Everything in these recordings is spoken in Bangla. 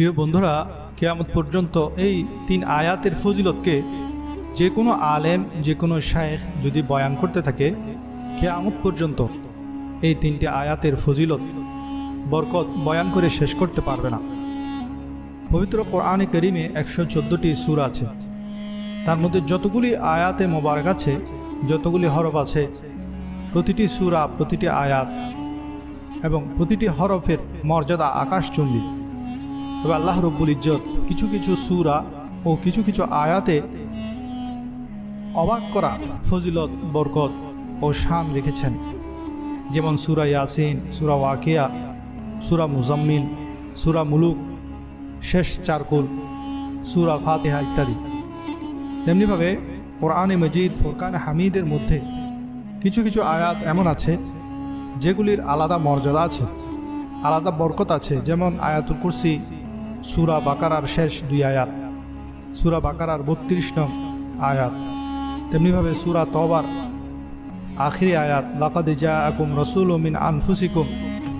প্রিয় বন্ধুরা, কেয়ামত পর্যন্ত এই তিন আয়াতের ফজিলতকে যে কোনো আলেম, যে কোনো শায়েখ যদি বয়ান করতে থাকে, কেয়ামত পর্যন্ত এই তিনটি আয়াতের ফজিলত বরকত বয়ান করে শেষ করতে পারবে না। পবিত্র কোরআনে করিমে একশো চোদ্দোটি সুর আছে। তার মধ্যে যতগুলি আয়াতে মোবারক আছে, যতগুলি হরফ আছে, প্রতিটি সুরা, প্রতিটি আয়াত এবং প্রতিটি হরফের মর্যাদা আকাশচুম্বী। তবে আল্লাহ রব্বুল ইজ্জত কিছু কিছু সুরা ও কিছু কিছু আয়াতে অবাক করা ফজিলত, বরকত ও শান রেখেছেন। যেমন সুরা ইয়াসিন, সুরা ওয়াকিয়া, সুরা মুজাম্মিল, সুরা মুলুক, শেষ চারকুল, সুরা ফাতেহা ইত্যাদি। তেমনিভাবে কোরআনে মজিদ, ফোরকান হামিদের মধ্যে কিছু কিছু আয়াত এমন আছে, যেগুলির আলাদা মর্যাদা আছে, আলাদা বরকত আছে। যেমন আয়াতুল কুরসি সুরা বাকারার শেষ দুই আয়াত। সুরা বাকারার বত্রিশ নং আয়াত। তেমনিভাবে সুরা তবার আখিরি আয়াত, লাকাদে জা আকুম রসুল মিন আনফুসিকুম,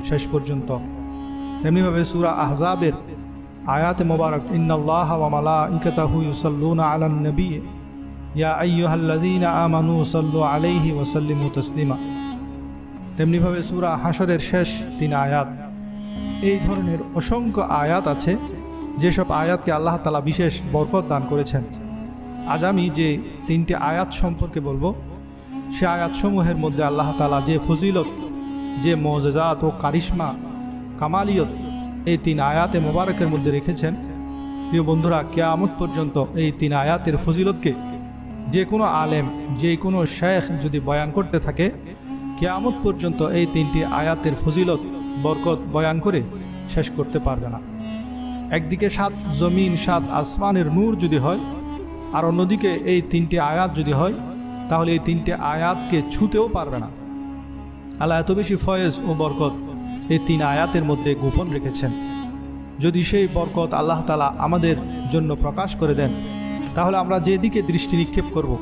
শেষ পর্যন্ত। তেমনিভাবে সুরা আহজাবের আয়াতে মোবারক, ইন্নাল্লাহ ওয়া মালাইকাতাহু ইউসাল্লুনা আলান নবী, ইয়া আইয়ুহাল্লাযীনা আমানু সাল্লু আলাইহি ওয়া সাল্লিমু তাসলিমা। তেমনিভাবে সুরা হাসরের শেষ তিন আয়াত। এই ধরনের অসংখ্য আয়াত আছে, যেসব আয়াতকে আল্লাহ তালা বিশেষ বরকত দান করেছেন। আজ আমি যে তিনটি আয়াত সম্পর্কে বলব, সে আয়াতসমূহের মধ্যে আল্লাহ তালা যে ফজিলত, যে মজেজাত ও কারিশমা, কামালিয়ত এই তিন আয়াতে মোবারকের মধ্যে রেখেছেন। প্রিয় বন্ধুরা, কেয়ামত পর্যন্ত এই তিন আয়াতের ফজিলতকে যে কোনো আলেম, যে কোনো শেখ যদি বয়ান করতে থাকে, কেয়ামত পর্যন্ত এই তিনটি আয়াতের ফজিলত বরকত বয়ান করে শেষ করতে পারবে না। একদিকে সাত জমিন, সাত আসমানের নূর যদি হয়, আর অন্যদিকে এই তিনটি আয়াত যদি হয়, তাহলে এই তিনটে আয়াতকে ছুতেও পারবে না। আল্লাহ এত বেশি ফয়েজ ও বরকত এই তিন আয়াতের মধ্যে গোপন রেখেছেন। যদি সেই বরকত আল্লাহ তালা আমাদের জন্য প্রকাশ করে দেন, তাহলে আমরা যেদিকে দৃষ্টি নিক্ষেপ করব।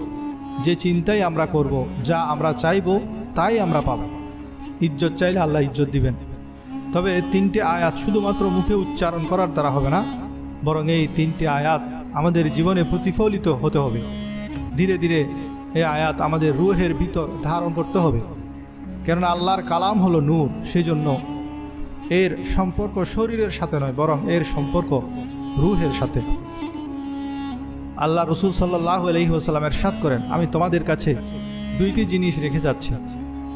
যে চিন্তাই আমরা করব, যা আমরা চাইব, তাই আমরা পাব। ইজ্জত চাইলে আল্লাহ ইজ্জত দিবেন। তবে তিনটি আয়াত শুধুমাত্র মুখে উচ্চারণ করার দ্বারা হবে না, বরং এই তিনটি আয়াত আমাদের জীবনে প্রতিফলিত হতে হবে। ধীরে ধীরে এই আয়াত আমাদের রুহের ভিতর ধারণ করতে হবে। কেননা আল্লাহর কালাম হলো নূর সেই জন্য এর সম্পর্ক শরীরের সাথে নয়, বরং এর সম্পর্ক রুহের সাথে। আল্লাহ রসুল সাল্লাহ আলহি আসাল্লাম এরশাদ করেন, আমি তোমাদের কাছে দুইটি জিনিস রেখে যাচ্ছি।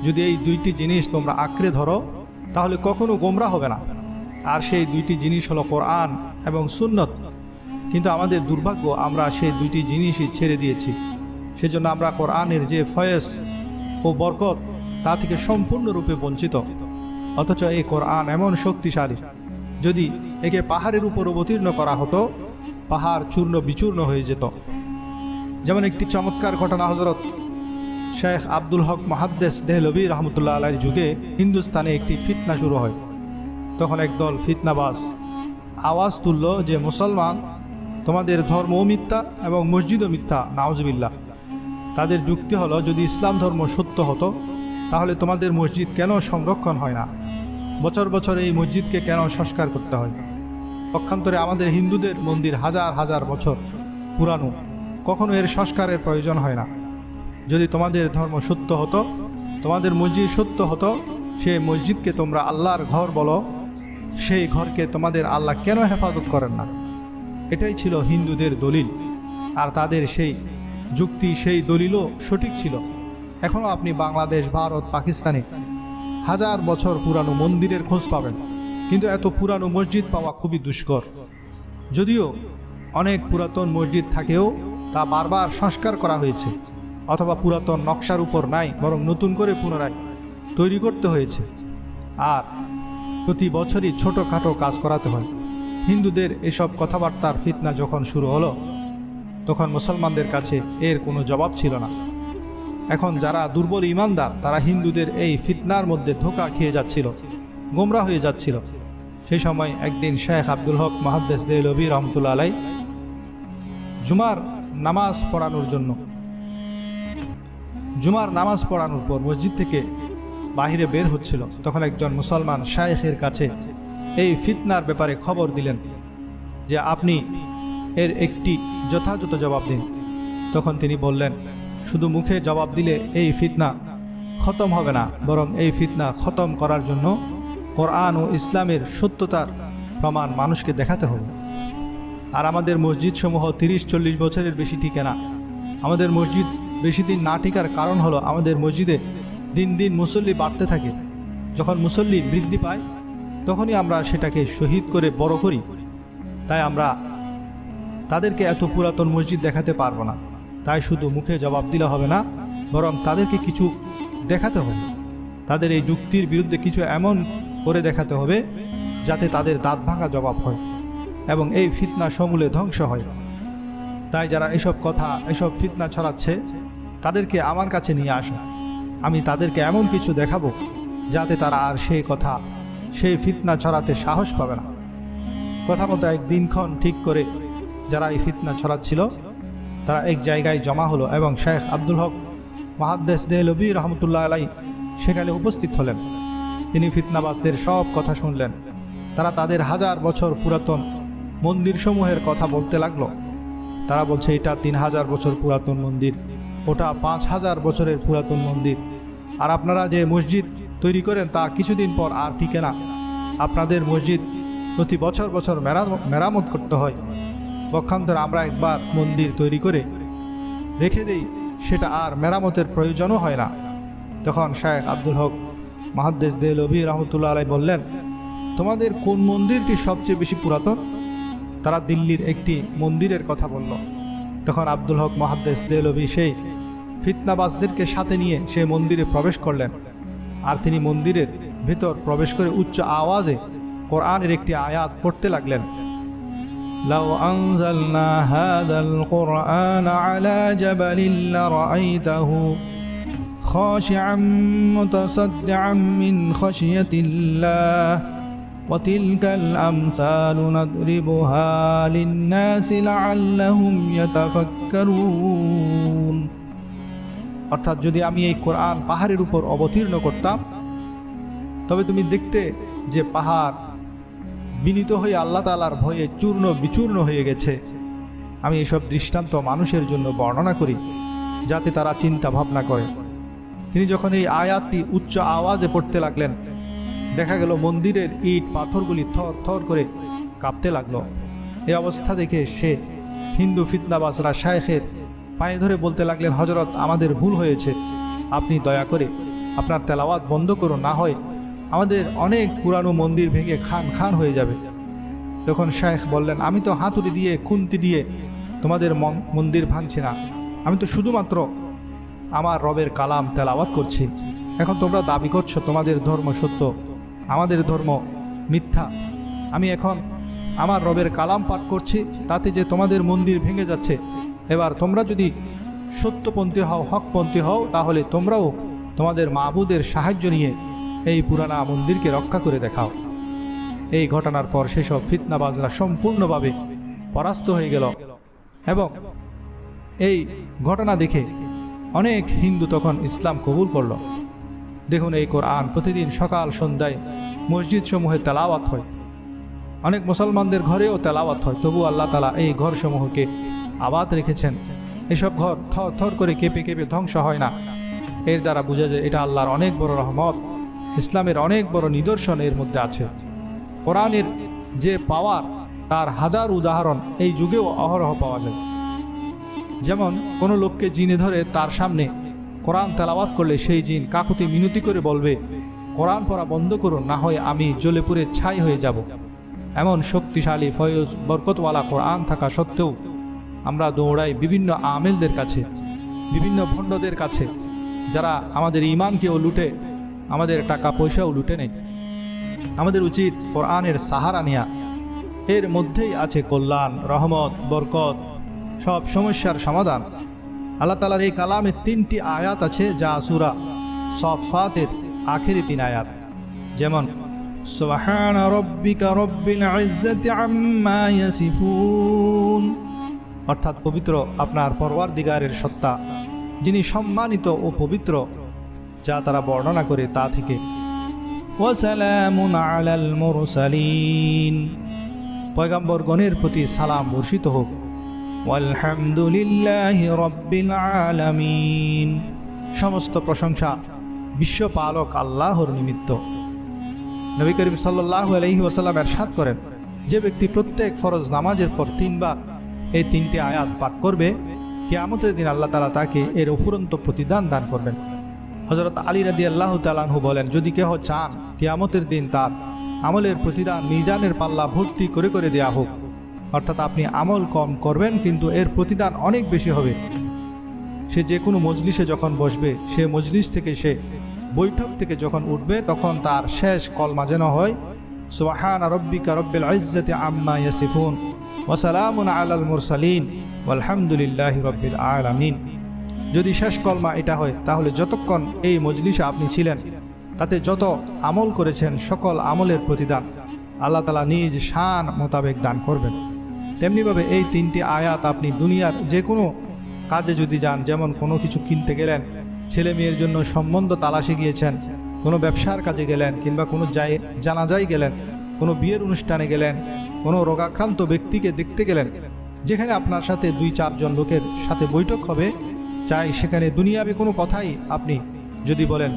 যদি এই দুইটি জিনিস তোমরা আঁকড়ে ধরো তাহলে কখনো গোমরা হবে না। আর সেই দুইটি জিনিস হলো কোরআন এবং সুন্নত। কিন্তু আমাদের দুর্ভাগ্য, আমরা সেই দুইটি জিনিসই ছেড়ে দিয়েছি। সেজন্য আমরা কোরআনের যে ফয়েস ও বরকত, তা থেকে সম্পূর্ণরূপে বঞ্চিত। অথচ এই কোরআন এমন শক্তিশালী, যদি একে পাহাড়ের উপর অবতীর্ণ করা হতো, পাহাড় চূর্ণ বিচূর্ণ হয়ে যেত। যেমন একটি চমৎকার ঘটনা হজরত শেখ আব্দুল হক মাহাদ্দেস দেহলবী রহমতুল্লাহ আলাইয়ের যুগে হিন্দুস্তানে একটি ফিতনা শুরু হয়। তখন একদল ফিতনাবাস আওয়াজ তুলল যে, মুসলমান, তোমাদের ধর্মও মিথ্যা এবং মসজিদও মিথ্যা নাওজবিল্লা তাদের যুক্তি হলো, যদি ইসলাম ধর্ম সত্য হতো, তাহলে তোমাদের মসজিদ কেন সংরক্ষণ হয় না? বছর বছর এই মসজিদকে কেন সংস্কার করতে হয়? পক্ষান্তরে আমাদের হিন্দুদের মন্দির হাজার হাজার বছর পুরানো। কখনো এর সংস্কারের প্রয়োজন হয় না। যদি তোমাদের ধর্ম সত্য হতো, তোমাদের মসজিদ সত্য হতো, সেই মসজিদকে তোমরা আল্লাহর ঘর বলো। সেই ঘরকে তোমাদের আল্লাহ কেন হেফাজত করেন না? এটাই ছিল হিন্দুদের দলিল। আর তাদের সেই যুক্তি, সেই দলিলও সঠিক ছিল। এখনও আপনি বাংলাদেশ, ভারত, পাকিস্তানে হাজার বছর পুরানো মন্দিরের খোঁজ পাবেন। কিন্তু এত পুরানো মসজিদ পাওয়া খুবই দুষ্কর। যদিও অনেক পুরাতন মসজিদ থাকেও, তা বারবার সংস্কার করা হয়েছে। অথবা পুরাতন নকশার উপর নাই, বরং নতুন করে পুনরায় তৈরি করতে হয়েছে। আর প্রতি বছরই ছোটোখাটো কাজ করাতে হয়। হিন্দুদের এসব কথাবার্তার ফিতনা যখন শুরু হলো, তখন মুসলমানদের কাছে এর কোনো জবাব ছিল না। এখন যারা দুর্বল ইমানদার, তারা হিন্দুদের এই ফিতনার মধ্যে ধোকা খেয়ে যাচ্ছিল, গোমরা হয়ে যাচ্ছিল। সেই সময় একদিন শেখ আব্দুল হক মাহাদ্দেস দেলবী রহমতুল্লা আলাই জুমার নামাজ পড়ানোর জন্য জুমার নামাজ পড়ানোর পর মসজিদ থেকে বাহিরে বের হচ্ছিল। তখন একজন মুসলমান শায়েখের কাছে এই ফিতনার ব্যাপারে খবর দিলেন যে আপনি এর একটি যথাযথ জবাব দিন। তখন তিনি বললেন, শুধু মুখে জবাব দিলে এই ফিতনা খতম হবে না, বরং এই ফিতনা খতম করার জন্য কোরআন ও ইসলামের সত্যতার প্রমাণ মানুষকে দেখাতে হবে। আর আমাদের মসজিদসমূহ তিরিশ, চল্লিশ বছরের বেশি টিকে না। আমাদের মসজিদ বেশি দিন না টিকার কারণ হলো আমাদের মসজিদে দিন দিন মুসল্লি বাড়তে থাকে। যখন মুসল্লি বৃদ্ধি পায়, তখনই আমরা সেটাকে শহীদ করে বড় করি। তাই আমরা তাদেরকে এত পুরাতন মসজিদ দেখাতে পারব না। তাই শুধু মুখে জবাব দিলে হবে না, বরং তাদেরকে কিছু দেখাতে হবে। তাদের এই যুক্তির বিরুদ্ধে কিছু এমন করে দেখাতে হবে, যাতে তাদের দাঁত ভাঙা জবাব হয় এবং এই ফিতনা সমূলে ধ্বংস হয়। তাই যারা এসব কথা, এসব ফিতনা ছড়াচ্ছে তাদেরকে আমার কাছে নিয়ে আসো। আমি তাদেরকে এমন কিছু দেখাবো যাতে তারা আর সেই কথা, সেই ফিতনা ছড়াতে সাহস পাবে না। কথা মতো এক দিনক্ষণ ঠিক করে যারা এই ফিতনা ছড়াচ্ছিল, তারা এক জায়গায় জমা হলো এবং শেখ আব্দুল হক মাহাদ্দেস দেহলবি রহমতুল্লাহ আলাই সেখানে উপস্থিত হলেন। তিনি ফিতনাবাজদের সব কথা শুনলেন। তারা তাদের হাজার বছর পুরাতন মন্দিরসমূহের কথা বলতে লাগল। তারা বলছে, এটা তিন হাজার বছর পুরাতন মন্দির। ওটা পাঁচ হাজার বছরের পুরাতন মন্দির। আর আপনারা যে মসজিদ তৈরি করেন তা কিছুদিন পর আর টিকে না। আপনাদের মসজিদ প্রতি বছর বছর মেরাম- মেরামত করতে হয়। পক্ষান্তরে আমরা একবার মন্দির তৈরি করে রেখে দেই, সেটা আর মেরামতের প্রয়োজনও হয় না। তখন শায়েখ আব্দুল হক মাহাদ্দেস দেলবি রহমতুল্লাহ আলাই বললেন, তোমাদের কোন মন্দিরটি সবচেয়ে বেশি পুরাতন? তারা দিল্লির একটি মন্দিরের কথা বলল। তখন আব্দুল হক মহাদ্দেশ মহাদ্দেস দেলবি সেই ফিতনাবাজদেরকে সাথে নিয়ে সে মন্দিরে প্রবেশ করলেন আর তিনি মন্দিরের ভিতর প্রবেশ করে উচ্চ আওয়াজে কোরআনের একটি আয়াত পড়তে লাগলেন لو أنزلنا هذا القرآن على جبل لرأيته خاشعا متصدعا من خشية الله وتلك الأمثال نضربها للناس لعلهم يتفكرون অর্থাৎ যদি আমি এই কোরআন পাহাড়ের উপর অবতীর্ণ করতাম, তবে তুমি দেখতে যে পাহাড় বিনীত হয়ে আল্লাহ তালার ভয়ে চূর্ণ বিচূর্ণ হয়ে গেছে। আমি এসব দৃষ্টান্ত মানুষের জন্য বর্ণনা করি, যাতে তারা চিন্তা ভাবনা করে। তিনি যখন এই আয়াতটি উচ্চ আওয়াজে পড়তে লাগলেন, দেখা গেল মন্দিরের ইট পাথরগুলি থর থর করে কাঁপতে লাগল। এই অবস্থা দেখে সে হিন্দু ফিতনাবাসরা শায়েখের পায়ে ধরে বলতে লাগলেন হজরত আমাদের ভুল হয়েছে। আপনি দয়া করে আপনার তেলাওয়াত বন্ধ করুন, না হয় আমাদের অনেক পুরানো মন্দির ভেঙে খান খান হয়ে যাবে। তখন শায়েখ বললেন, আমি তো হাতুড়ি দিয়ে, খুন্তি দিয়ে তোমাদের মন- মন্দির ভাঙছি না। আমি তো শুধুমাত্র আমার রবের কালাম তেলাওয়াত করছি। এখন তোমরা দাবি করছ, তোমাদের ধর্ম সত্য, আমাদের ধর্ম মিথ্যা। আমি এখন আমার রবের কালাম পাঠ করছি, তাতে যে তোমাদের মন্দির ভেঙে যাচ্ছে এবার তোমরা যদি সত্যপন্থী হও, হকপন্থী হও, তাহলে তোমরাও তোমাদের মাহবুদের সাহায্য নিয়ে এই পুরানা মন্দিরকে রক্ষা করে দেখাও। এই ঘটনার পর সেসব ফিতনাবাজরা সম্পূর্ণভাবে পরাস্ত হয়ে গেল এবং এই ঘটনা দেখে অনেক হিন্দু তখন ইসলাম কবুল করল। দেখুন, এই কোরআন প্রতিদিন সকাল সন্ধ্যায় মসজিদ সমূহে তেলাওয়াত হয়। অনেক মুসলমানদের ঘরেও তেলাওয়াত হয় তবু আল্লাহ তালা এই ঘরসমূহকে আবাদ রেখেছেন। এসব ঘর থর থর করে কেঁপে কেঁপে ধ্বংস হয় না। এর দ্বারা বোঝা যায় এটা আল্লাহর অনেক বড় রহমত। ইসলামের অনেক বড় নিদর্শন এর মধ্যে আছে। কোরআনের যে পাওয়ার, তার হাজার উদাহরণ এই যুগেও অহরহ পাওয়া যায়। যেমন, কোনো লোককে জিনে ধরে তার সামনে কোরআন তেলাওয়াত করলে সেই জিন কাকুতি মিনতি করে বলবে, কোরআন পড়া বন্ধ করুন না হয় আমি জ্বলে পুড়ে ছাই হয়ে যাব। এমন শক্তিশালী ফয়জ বরকতওয়ালা কোরআন থাকা সত্ত্বেও আমরা দৌড়াই বিভিন্ন আমেলদের কাছে, বিভিন্ন ভণ্ডদের কাছে, যারা আমাদের ইমানকেও লুটে, আমাদের টাকা পয়সাও লুটে নেয়। আমাদের উচিত কোরআনের সাহারা নেয়া। এর মধ্যেই আছে কল্যাণ, রহমত, বরকত, সব সমস্যার সমাধান। আল্লাহ তালার এই কালামে তিনটি আয়াত আছে, যা সুরা সফাতের আখেরি তিন আয়াত। যেমন, সুবহান রব্বিকা রব্বিল আম্মা ইয়াসিফুন। অর্থাৎ পবিত্র আপনার পরওয়ার দিগারের সত্তা, যিনি সম্মানিত ও পবিত্র, যা তারা বর্ণনা করে তা থেকে। পয়গাম্বরগণের প্রতি সালাম বর্ষিত হোক। সমস্ত প্রশংসা বিশ্বপালক আল্লাহর নিমিত্ত। নবী করিম সাল্লাহ আলহি ওসাল্লাম এরশাদ করেন, যে ব্যক্তি প্রত্যেক ফরজ নামাজের পর তিনবার এই তিনটি আয়াত পাঠ করবে, কেয়ামতের দিন আল্লাহ তালা তাকে এর অফুরন্ত প্রতিদান দান করবেন। হজরত আলী রাদি আল্লাহ তালাহু বলেন, যদি কেহ চান কেয়ামতের দিন তার আমলের প্রতিদান মিজানের পাল্লা ভর্তি করে করে দেয়া হোক, অর্থাৎ আপনি আমল কম করবেন কিন্তু এর প্রতিদান অনেক বেশি হবে। সে যে কোনো মজলিসে যখন বসবে, সে মজলিস থেকে সে বৈঠক থেকে যখন উঠবে, তখন তার শেষ কলমা যেন হয়, সুবাহান রব্বিকা রব্বিল ইজ্জতি আম্মা ইয়াসিফুন। ওয়াসালামুন আলাল মুরসালিন আলহামদুলিল্লাহ রব্বিল আলামিন। যদি শেষ কলমা এটা হয়, তাহলে যতক্ষণ এই মজলিসে আপনি ছিলেন, তাতে যত আমল করেছেন, সকল আমলের প্রতিদান আল্লাহ তালা নিজ শান মোতাবেক দান করবেন। তেমনিভাবে এই তিনটি আয়াত আপনি দুনিয়ার যে কোনো কাজে যদি যান, যেমন কোনো কিছু কিনতে গেলেন, ছেলে মেয়ের জন্য সম্বন্ধ তালাশে গিয়েছেন, কোনো ব্যবসার কাজে গেলেন, কিংবা কোনো জানাজাই গেলেন, কোনো বিয়ের অনুষ্ঠানে গেলেন কোনো রোগাক্রান্ত ব্যক্তিকে দেখতে গেলেন, যেখানে আপনার সাথে দুই চারজন লোকের সাথে বৈঠক হবে, চাই সেখানে দুনিয়াবে কোনো কথাই আপনি যদি বলেন।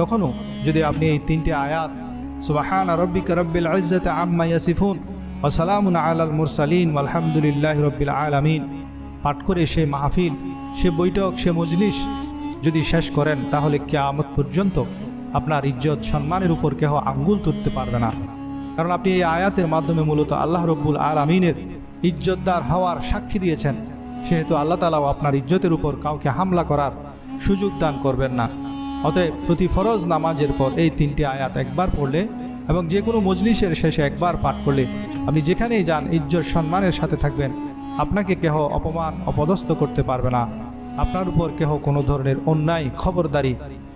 তখনও যদি আপনি এই তিনটি আয়াত, সুবাহান রব্বিক রব্বিল ইজ্জত আম্মা ইয়াসিফুন ওসালামুন আলাল মুরসালিন আলহামদুলিল্লাহ রব্বিল আলামিন। পাঠ করে সে মাহফিল, সে বৈঠক, সে মজলিস যদি শেষ করেন, তাহলে কেয়ামত পর্যন্ত আপনার ইজ্জত সম্মানের উপর কেহ আঙ্গুল তুলতে পারবে না। কারণ আপনি এই আয়াতের মাধ্যমে মূলত আল্লাহ রব্বুল আলমিনের ইজ্জতদার হওয়ার সাক্ষী দিয়েছেন। সেহেতু আল্লাহ তালাও আপনার ইজ্জতের উপর কাউকে হামলা করার সুযোগ দান করবেন না। অতএব প্রতি ফরজ নামাজের পর এই তিনটি আয়াত একবার পড়লে এবং যে কোনো মজলিসের শেষে একবার পাঠ করলে আপনি যেখানেই যান ইজ্জত সম্মানের সাথে থাকবেন। আপনাকে কেহ অপমান, অপদস্থ করতে পারবে না। আপনার উপর কেহ কোনো ধরনের অন্যায়, খবরদারি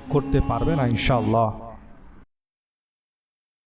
করতে পারবে না, ইনশাআল্লাহ।